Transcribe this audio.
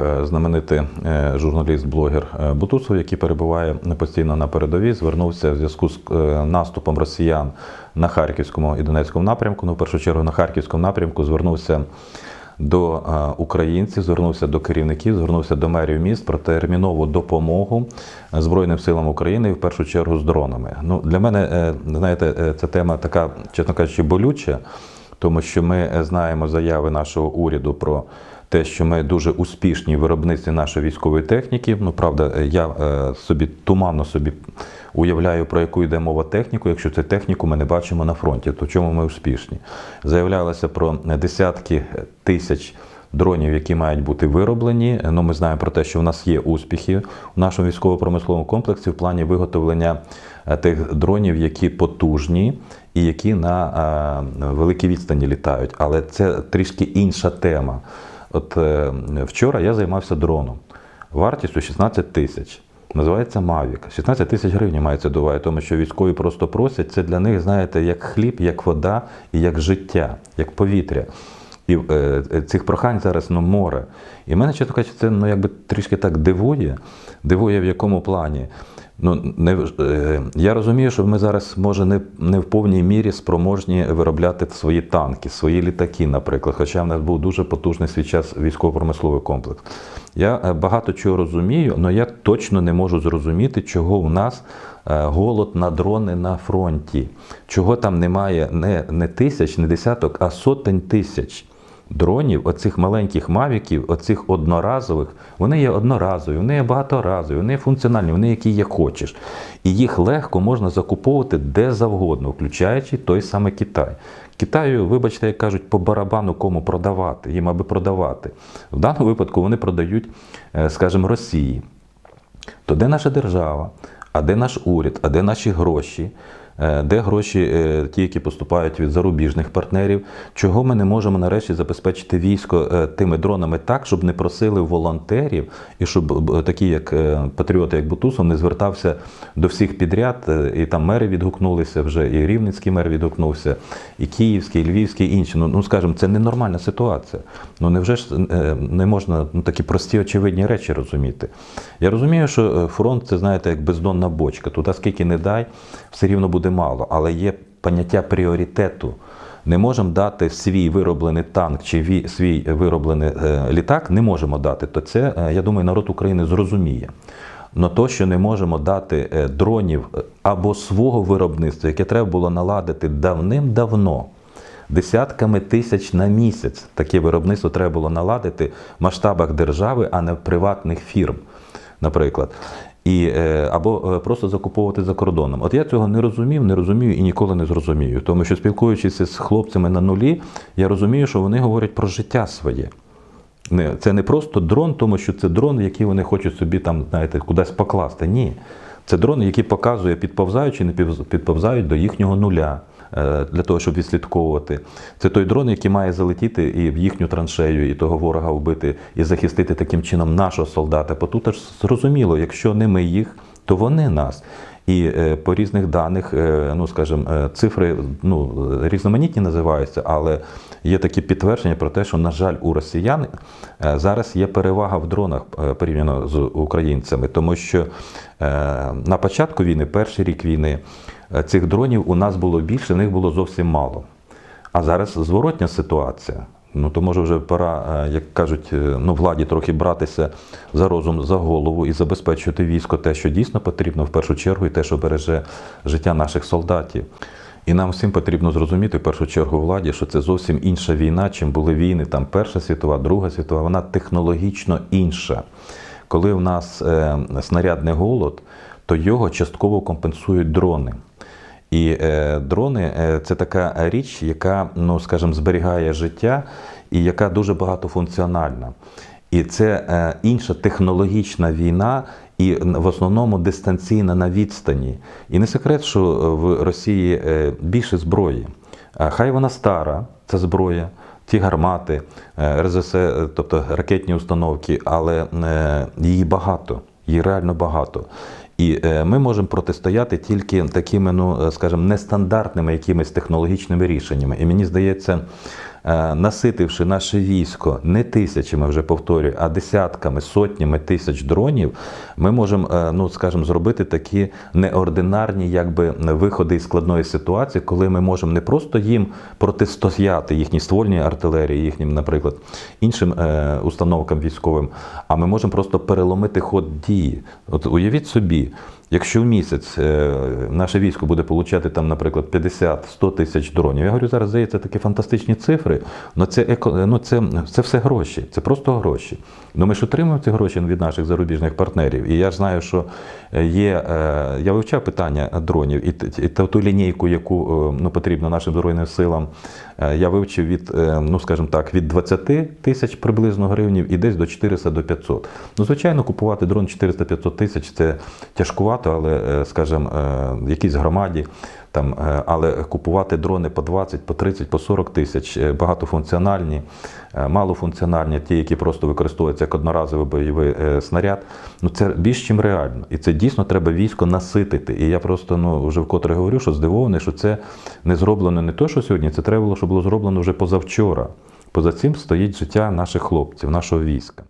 е, знаменитий е, журналіст-блогер е, Бутусов, який перебуває постійно на передовій, звернувся в зв'язку з наступом росіян на Харківському і Донецькому напрямку. Ну, в першу чергу на Харківському напрямку звернувся до українців, звернувся до керівників, звернувся до мерів міст про термінову допомогу Збройним силам України, і в першу чергу з дронами. Ну, для мене, знаєте, ця тема така, чесно кажучи, болюча, тому що ми знаємо заяви нашого уряду про те, що ми дуже успішні в виробництві нашої військової техніки. Ну, правда, я е, собі туманно собі уявляю, про яку йде мова техніку. Якщо цю техніку ми не бачимо на фронті, то чому ми успішні? Заявлялося про десятки тисяч дронів, які мають бути вироблені. Ну, ми знаємо про те, що в нас є успіхи в нашому військово-промисловому комплексі в плані виготовлення е, тих дронів, які потужні і які на е, великій відстані літають. Але це трішки інша тема. От е, вчора я займався дроном вартістю 16 тисяч. Називається Mavic. 16 тисяч гривень мається до уваги, тому що військові просто просять. Це для них, знаєте, як хліб, як вода і як життя, як повітря. І е, цих прохань зараз ну, море. І мене, чесно кажучи, це ну, якби трішки так дивує. Дивує в якому плані. Ну, не, е, я розумію, що ми зараз, може, не, не в повній мірі спроможні виробляти свої танки, свої літаки, наприклад. Хоча в нас був дуже потужний свій час військово-промисловий комплекс. Я е, багато чого розумію, але я точно не можу зрозуміти, чого в нас е, голод на дрони на фронті. Чого там немає не, не тисяч, не десяток, а сотень тисяч дронів, оцих маленьких мавіків, оцих одноразових, вони є одноразові, вони є багаторазові, вони є функціональні, вони які є хочеш. І їх легко можна закуповувати де завгодно, включаючи той самий Китай. Китаю, вибачте, як кажуть, по барабану кому продавати, їм аби продавати. В даному випадку вони продають, е, скажімо, Росії. То де наша держава, а де наш уряд, а де наші гроші? Е, Де гроші, е, ті, які поступають від зарубіжних партнерів, чого ми не можемо нарешті забезпечити військо е, тими дронами так, щоб не просили волонтерів, і щоб такі, як патріоти, як Бутусов, не звертався до всіх підряд, і там мери відгукнулися вже, і Рівненський мер відгукнувся, і Київський, і Львівський, і інші. Ну, ну скажімо, це ненормальна ситуація. Ну невже ж не можна ну, такі прості очевидні речі розуміти? Я розумію, що фронт це знаєте як бездонна бочка. Туди скільки не дай, все рівно буде мало, але є поняття пріоритету. Не можемо дати свій вироблений танк чи ві- свій вироблений е, літак, не можемо дати. То це, е, я думаю, народ України зрозуміє. Но то, що не можемо дати е, дронів або свого виробництва, яке треба було наладити давним-давно, десятками тисяч на місяць, таке виробництво треба було наладити в масштабах держави, а не приватних фірм, наприклад. І, е, або е, просто закуповувати за кордоном. От я цього не розумів, не розумію і ніколи не зрозумію. Тому що спілкуючись з хлопцями на нулі, я розумію, що вони говорять про життя своє. Це не просто дрон, тому що це дрон, який вони хочуть собі там, знаєте, кудись покласти. Ні. Це дрон, який показує, підповзаючи, не підповзають до їхнього нуля для того, щоб відслідковувати. Це той дрон, який має залетіти і в їхню траншею, і того ворога вбити, і захистити таким чином нашого солдата. Бо тут аж зрозуміло, якщо не ми їх, то вони нас. І е, по різних даних, е, ну скажімо, е, цифри ну, різноманітні називаються, але є такі підтвердження про те, що, на жаль, у росіян е, зараз є перевага в дронах е, порівняно з українцями, тому що е, на початку війни, перший рік війни, е, цих дронів у нас було більше, в них було зовсім мало. А зараз зворотня ситуація. Ну то може вже пора, е, як кажуть, е, ну владі трохи братися за розум, за голову і забезпечувати військо те, що дійсно потрібно в першу чергу, і те, що береже життя наших солдатів. І нам всім потрібно зрозуміти в першу чергу владі, що це зовсім інша війна, чим були війни. Там Перша світова, Друга світова, вона технологічно інша. Коли в нас е, снарядний голод, то його частково компенсують дрони. І е, дрони е, це така річ, яка, ну скажімо, зберігає життя і яка дуже багатофункціональна. І це е, інша технологічна війна, і в основному дистанційна на відстані. І не секрет, що в Росії е, більше зброї. Хай вона стара, ця зброя, ті гармати, е, РЗС, е, тобто ракетні установки, але е, її багато, її реально багато. І е, ми можемо протистояти тільки такими, ну е, скажімо, нестандартними якимись технологічними рішеннями. І мені здається, наситивши наше військо не тисячами, вже повторюю, а десятками, сотнями тисяч дронів, ми можемо, е, ну скажімо, зробити такі неординарні якби, виходи із складної ситуації, коли ми можемо не просто їм протистояти їхній ствольній артилерії, їхнім, наприклад, іншим е, установкам військовим, а ми можемо просто переломити ход дії. От уявіть собі, якщо в місяць е, наше військо буде получати там, наприклад, 50-100 тисяч дронів. Я говорю, зараз здається такі фантастичні цифри, але це, еко, ну, це, це все гроші, це просто гроші. Ну ми ж отримуємо ці гроші від наших зарубіжних партнерів. І я ж знаю, що є. е, Я вивчав питання дронів, і, і ту лінійку, яку е, ну, потрібно нашим Збройним силам, е, я вивчив від, е, ну скажімо так, від 20 тисяч приблизно гривнів і десь до 400 до 500. Ну, звичайно, купувати дрон 400-500 тисяч це тяжкувато, але, е, скажімо, е, якійсь громаді. Там, е, але купувати дрони по 20, по 30, по 40 тисяч, е, багатофункціональні, е, малофункціональні, ті, які просто використовуються як одноразовий бойовий снаряд, ну це більш чим реально. І це дійсно треба військо наситити. І я просто ну, вже вкотре говорю, що здивований, що це не зроблено не то, що сьогодні, це треба було, щоб було зроблено вже позавчора. Поза цим стоїть життя наших хлопців, нашого війська.